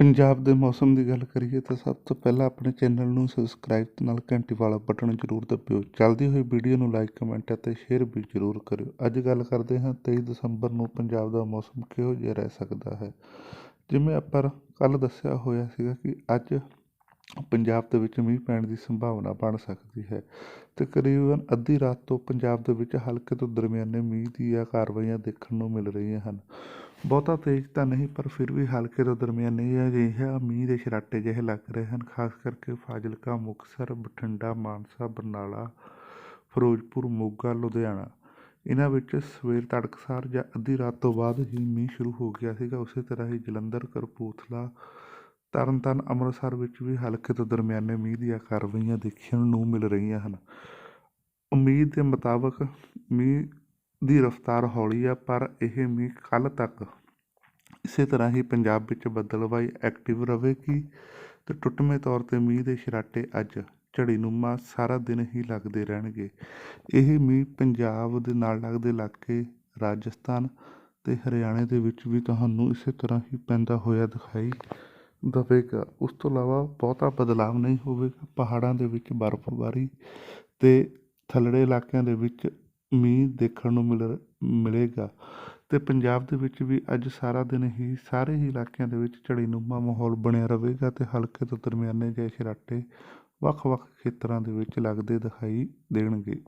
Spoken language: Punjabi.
ਪੰਜਾਬ ਦੇ ਮੌਸਮ ਦੀ ਗੱਲ ਕਰੀਏ ਤਾਂ ਸਭ ਤੋਂ ਪਹਿਲਾਂ ਆਪਣੇ ਚੈਨਲ ਨੂੰ ਸਬਸਕ੍ਰਾਈਬ ਤੇ ਨਾਲ ਘੰਟੀ ਵਾਲਾ ਬਟਨ ਜ਼ਰੂਰ ਦਬਾਓ। ਚੱਲਦੀ ਹੋਈ ਵੀਡੀਓ ਨੂੰ ਲਾਈਕ ਕਮੈਂਟ ਅਤੇ ਸ਼ੇਅਰ ਵੀ ਜ਼ਰੂਰ ਕਰਿਓ। ਅੱਜ ਗੱਲ ਕਰਦੇ ਹਾਂ 23 ਦਸੰਬਰ ਨੂੰ ਪੰਜਾਬ ਦਾ ਮੌਸਮ ਕਿਹੋ ਜਿਹਾ ਰਹਿ ਸਕਦਾ ਹੈ। ਜਿਵੇਂ ਆਪਾਂ ਕੱਲ ਦੱਸਿਆ ਹੋਇਆ ਸੀਗਾ ਕਿ ਅੱਜ ਪੰਜਾਬ ਦੇ ਵਿੱਚ ਮੀਂਹ ਪੈਣ ਦੀ ਸੰਭਾਵਨਾ ਬਣ ਸਕਦੀ ਹੈ। ਤਕਰੀਬਨ ਅੱਧੀ ਰਾਤ ਤੋਂ ਪੰਜਾਬ ਦੇ ਵਿੱਚ ਹਲਕੇ ਤੋਂ ਦਰਮਿਆਨੇ ਮੀਂਹ ਦੀਆਂ ਕਾਰਵਾਈਆਂ ਦੇਖਣ ਨੂੰ ਮਿਲ ਰਹੀਆਂ ਹਨ। ਬਹੁਤਾ ਤੇਜ਼ ਤਾਂ ਨਹੀਂ, ਪਰ ਫਿਰ ਵੀ ਹਲਕੇ ਤੋਂ ਦਰਮਿਆਨੇ ਅਜਿਹਾ ਮੀਂਹ ਦੇ ਛਰਾਟੇ ਜਿਹੇ ਲੱਗ ਰਹੇ ਹਨ, ਖਾਸ ਕਰਕੇ ਫਾਜ਼ਿਲਕਾ, ਮੁਕਤਸਰ, ਬਠਿੰਡਾ, ਮਾਨਸਾ, ਬਰਨਾਲਾ, ਫਿਰੋਜ਼ਪੁਰ, ਮੋਗਾ, ਲੁਧਿਆਣਾ। ਇਹਨਾਂ ਵਿੱਚ ਸਵੇਰ ਤੜਕਸਾਰ ਜਾਂ ਅੱਧੀ ਰਾਤ ਤੋਂ ਬਾਅਦ ਹੀ ਮੀਂਹ ਸ਼ੁਰੂ ਹੋ ਗਿਆ ਸੀਗਾ। ਉਸੇ ਤਰ੍ਹਾਂ ਹੀ ਜਲੰਧਰ, ਕਪੂਰਥਲਾ, ਤਰਨਤਾਰਨ, ਅੰਮ੍ਰਿਤਸਰ ਵਿੱਚ ਵੀ ਹਲਕੇ ਤੋਂ ਦਰਮਿਆਨੇ ਮੀਂਹ ਦੀਆਂ ਕਾਰਵਾਈਆਂ ਦੇਖਣ ਨੂੰ ਮਿਲ ਰਹੀਆਂ ਹਨ। ਉਮੀਦ ਦੇ ਮੁਤਾਬਕ ਮੀਂਹ ਦੀ ਰਫ਼ਤਾਰ ਹੌਲੀ ਆ, ਪਰ ਇਹ ਮੀਂਹ ਕੱਲ੍ਹ ਤੱਕ ਇਸੇ ਤਰ੍ਹਾਂ ਹੀ ਪੰਜਾਬ ਵਿੱਚ ਬੱਦਲਵਾਈ ਐਕਟਿਵ ਰਹੇਗੀ ਤੇ ਟੁੱਟਵੇਂ ਤੌਰ 'ਤੇ ਮੀਂਹ ਦੇ ਛਰਾਟੇ ਅੱਜ ਝੜੀਨੁਮਾ ਸਾਰਾ ਦਿਨ ਹੀ ਲੱਗਦੇ ਰਹਿਣਗੇ। ਇਹ ਮੀਂਹ ਪੰਜਾਬ ਦੇ ਨਾਲ ਲੱਗਦੇ ਇਲਾਕੇ, ਰਾਜਸਥਾਨ ਤੇ ਹਰਿਆਣੇ ਦੇ ਵਿੱਚ ਵੀ ਤੁਹਾਨੂੰ ਇਸੇ ਤਰ੍ਹਾਂ ਹੀ ਪੈਂਦਾ ਹੋਇਆ ਦਿਖਾਈ ਦਵੇਗਾ। ਉਸ ਤੋਂ ਇਲਾਵਾ ਬਹੁਤਾ ਬਦਲਾਵ ਨਹੀਂ ਹੋਵੇਗਾ। ਪਹਾੜਾਂ ਦੇ ਵਿੱਚ ਬਰਫ਼ਬਾਰੀ ਤੇ ਥੱਲੜੇ ਇਲਾਕਿਆਂ ਦੇ ਵਿੱਚ ਮੀਂਹ ਦੇਖਣ ਨੂੰ ਮਿਲ, ਮਿਲੇਗਾ। ਅਤੇ ਪੰਜਾਬ ਦੇ ਵਿੱਚ ਵੀ ਅੱਜ ਸਾਰਾ ਦਿਨ ਹੀ, ਸਾਰੇ ਹੀ ਇਲਾਕਿਆਂ ਦੇ ਵਿੱਚ ਝੜੀਨੁਮਾ ਮਾਹੌਲ ਬਣਿਆ ਰਹੇਗਾ ਅਤੇ ਹਲਕੇ ਤੋਂ ਦਰਮਿਆਨੇ ਜਿਹੇ ਛਰਾਟੇ ਵੱਖ-ਵੱਖ ਖੇਤਰਾਂ ਦੇ ਵਿੱਚ ਲੱਗਦੇ ਦਿਖਾਈ ਦੇਣਗੇ।